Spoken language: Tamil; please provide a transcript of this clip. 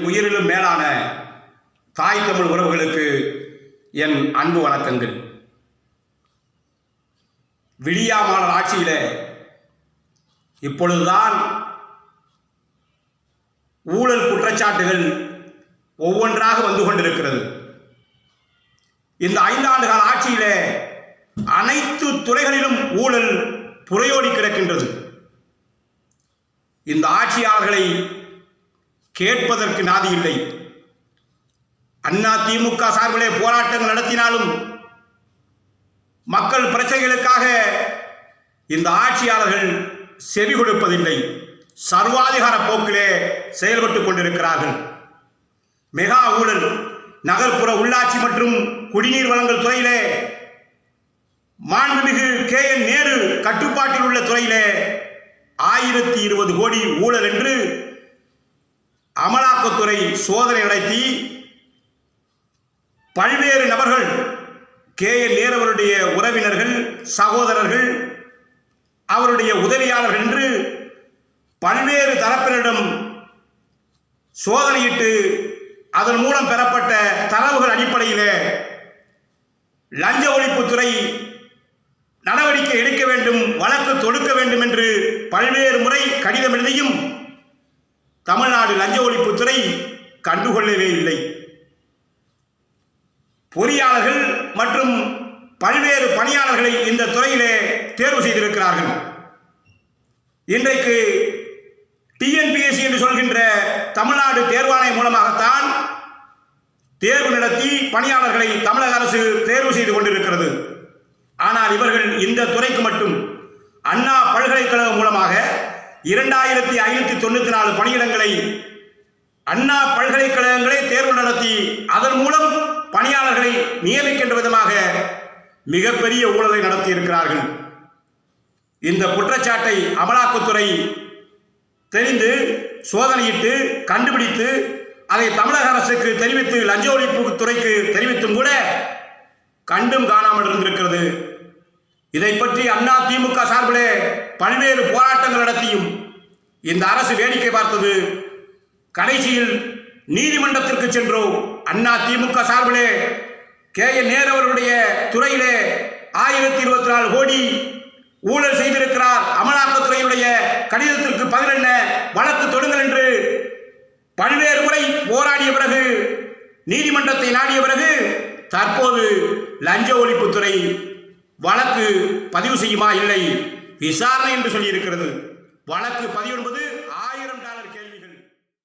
உயிரிலும் மேலான தாய் தமிழ் உறவுகளுக்கு என் அன்பு வணக்கங்கள். விடியாமாளர் ஆட்சியில இப்பொழுதுதான் ஊழல் குற்றச்சாட்டுகள் ஒவ்வொன்றாக வந்து கொண்டிருக்கிறது. இந்த ஐந்தாண்டு கால ஆட்சியிலே அனைத்து துறைகளிலும் ஊழல் புரையோடி கிடக்கின்றது. இந்த ஆட்சியாளர்களை கேட்பதற்கு நாதி இல்லை. அண்ணா திமுக சார்பிலே போராட்டங்கள் நடத்தினாலும் மக்கள் பிரச்சனைகளுக்காக இந்த ஆட்சியாளர்கள் செவி கொடுப்பதில்லை. சர்வாதிகார போக்கிலே செயல்பட்டுக் கொண்டிருக்கிறார்கள். மெகா ஊழல் நகர்ப்புற உள்ளாட்சி மற்றும் குடிநீர் வழங்கல் துறையிலே மாண்புமிகு கே. என். நேரு கட்டுப்பாட்டில் உள்ள துறையிலே ஆயிரத்தி இருபது கோடி ஊழல் என்று அமலாக்கத்துறை சோதனை நடத்தி பல்வேறு நபர்கள் கே. எல். நேரவருடைய உறவினர்கள் சகோதரர்கள் அவருடைய உதவியாளர்கள் என்று பல்வேறு தரப்பினரிடம் சோதனையிட்டு அதன் மூலம் பெறப்பட்ட தரவுகள் அடிப்படையில் லஞ்ச ஒழிப்புத்துறை நடவடிக்கை எடுக்க வேண்டும் வழக்கு தொடுக்க வேண்டும் என்று பல்வேறு முறை கடிதம் எழுதியும் தமிழ்நாடு லஞ்ச ஒழிப்புத்துறை கண்டுகொள்ளவே இல்லை. பொறியாளர்கள் மற்றும் பல்வேறு பணியாளர்களை இந்த துறையிலே தேர்வு செய்திருக்கிறார்கள். இன்றைக்கு டிஎன்பிஎஸ்சி என்று சொல்கின்ற தமிழ்நாடு தேர்வாணையம் மூலமாகத்தான் தேர்வு நடத்தி பணியாளர்களை தமிழக அரசு தேர்வு செய்து கொண்டிருக்கிறது. ஆனால் இவர்கள் இந்த துறைக்கு மட்டும் அண்ணா பல்கலைக்கழகம் மூலமாக இரண்டாயிரத்தி ஐநூற்றி தொண்ணூற்றி நாலு பணியிடங்களை அண்ணா பல்கலைக்கழகங்களே தேர்வு நடத்தி அதன் மூலம் பணியாளர்களை நியமிக்கின்ற விதமாக மிகப்பெரிய ஊழலை நடத்தி இருக்கிறார்கள் இந்த குற்றச்சாட்டை அமலாக்கத்துறை தெரிந்து சோதனையிட்டு கண்டுபிடித்து அதை தமிழக அரசுக்கு தெரிவித்து லஞ்ச ஒழிப்பு துறைக்கு தெரிவித்தும் கூட கண்டும் காணாமல் இருந்திருக்கிறது. இதை பற்றி அண்ணா திமுக சார்பிலே பல்வேறு போராட்டங்கள் இந்த அரசு வேடிக்கை பார்த்தது. கடைசியில் நீதிமன்றத்திற்கு சென்றோம். அண்ணா திமுக சார்பிலே கே என் நேரவருடைய துறையிலே ஆயிரத்தி இருபத்தி நாலு கோடி ஊழல் செய்திருக்கிறார். அமலாக்கத்துறையுடைய கடிதத்திற்கு பதில் வழக்கு தொடுங்கள் என்று பல்வேறு முறை போராடிய பிறகு நீதிமன்றத்தை நாடிய பிறகு தற்போது லஞ்ச ஒழிப்புத்துறை வழக்கு பதிவு செய்யுமா இல்லை? விசாரணை என்று சொல்லியிருக்கிறது. வழக்கு பதிவு ஆயிரம்